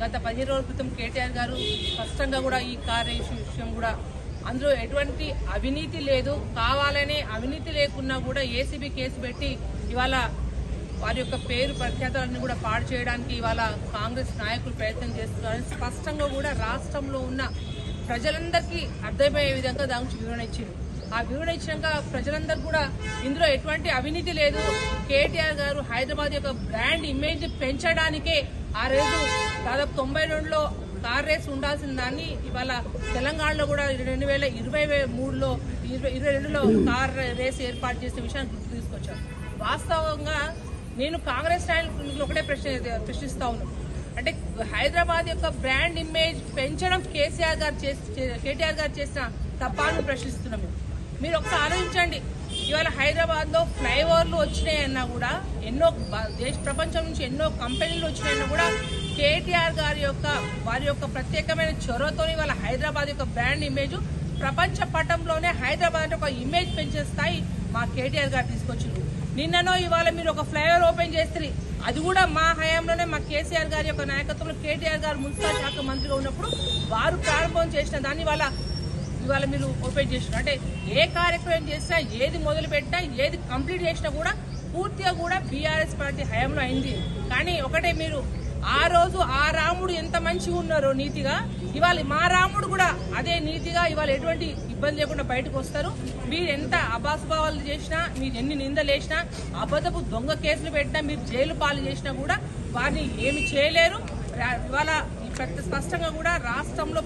గత పదిహేను రోజుల క్రితం కేటీఆర్ గారు స్పష్టంగా కూడా ఈ కార్ విషయం కూడా అందులో ఎటువంటి అవినీతి లేదు. కావాలనే అవినీతి లేకున్నా కూడా ఏసీబీ కేసు పెట్టి ఇవాళ వారి యొక్క పేరు ప్రఖ్యాతాలను కూడా పాడు చేయడానికి ఇవాళ కాంగ్రెస్ నాయకులు ప్రయత్నం చేస్తున్నారని స్పష్టంగా కూడా రాష్ట్రంలో ఉన్న ప్రజలందరికీ అర్థమయ్యే విధంగా దాని గురించి వివరణ ఇచ్చింది ఆ వివరణ ఇచ్చినాక ప్రజలందరూ కూడా ఇందులో ఎటువంటి అవినీతి లేదు. కేటీఆర్ గారు హైదరాబాద్ యొక్క బ్రాండ్ ఇమేజ్ పెంచడానికే ఆ రోజు దాదాపు తొంభై రెండులో కార్ రేస్ ఉండాల్సిన దాన్ని ఇవాళ తెలంగాణలో కూడా రెండు వేల ఇరవై మూడులో ఇరవై ఇరవై రెండులో కార్ రేస్ ఏర్పాటు చేసిన విషయాన్ని గుర్తు తీసుకొచ్చాం వాస్తవంగా నేను కాంగ్రెస్ నాయకులు ఒకటే ప్రశ్న ప్రశ్నిస్తా ఉన్నాను అంటే హైదరాబాద్ యొక్క బ్రాండ్ ఇమేజ్ పెంచడం కేసీఆర్ గారు చేసి కేటీఆర్ గారు చేసిన తప్పాలను ప్రశ్నిస్తున్నాం మేము. మీరు ఒకసారి ఆలోచించండి. ఇవాళ హైదరాబాద్లో ఫ్లైఓవర్లు వచ్చినాయన్నా కూడా ఎన్నో దేశ ప్రపంచం నుంచి ఎన్నో కంపెనీలు వచ్చినాయన్నా కూడా కేటీఆర్ గారి యొక్క వారి యొక్క ప్రత్యేకమైన చొరవతో ఇవాళ హైదరాబాద్ యొక్క బ్రాండ్ ఇమేజ్ ప్రపంచ పటంలోనే హైదరాబాద్ ఒక ఇమేజ్ పెంచే స్థాయి మా కేటీఆర్ గారు తీసుకొచ్చింది నిన్ననో ఇవాళ మీరు ఒక ఫ్లైఓవర్ ఓపెన్ చేస్తే అది కూడా మా హయాంలోనే మా కేసీఆర్ గారి యొక్క నాయకత్వంలో కేటీఆర్ గారు మున్సిపల్ శాఖ మంత్రిగా ఉన్నప్పుడు వారు ప్రారంభం చేసిన దాన్ని వాళ్ళ ఇవాళ మీరు ఓపెన్ చేసినారు అంటే ఏ కార్యక్రమం చేసినా ఏది మొదలు పెట్టినా ఏది కంప్లీట్ చేసినా కూడా పూర్తిగా కూడా బీఆర్ఎస్ పార్టీ హయాంలో అయింది. కానీ ఒకటే మీరు ఆ రోజు ఆ రాముడు ఎంత మంచిగా ఉన్నారో నీతిగా ఇవాళ మా రాముడు కూడా అదే నీతిగా ఇవాళ ఎటువంటి ఇబ్బంది లేకుండా బయటకు వస్తారు. మీరు ఎంత అబాసుభావాలు చేసినా మీరు ఎన్ని నిందలు వేసినా అబద్ధపు దొంగ కేసులు పెట్టినా మీరు జైలు పాలు చేసినా కూడా వారిని ఏమి చేయలేరు. ఇవాళ స్పష్టంగా కూడా రాష్ట్రంలో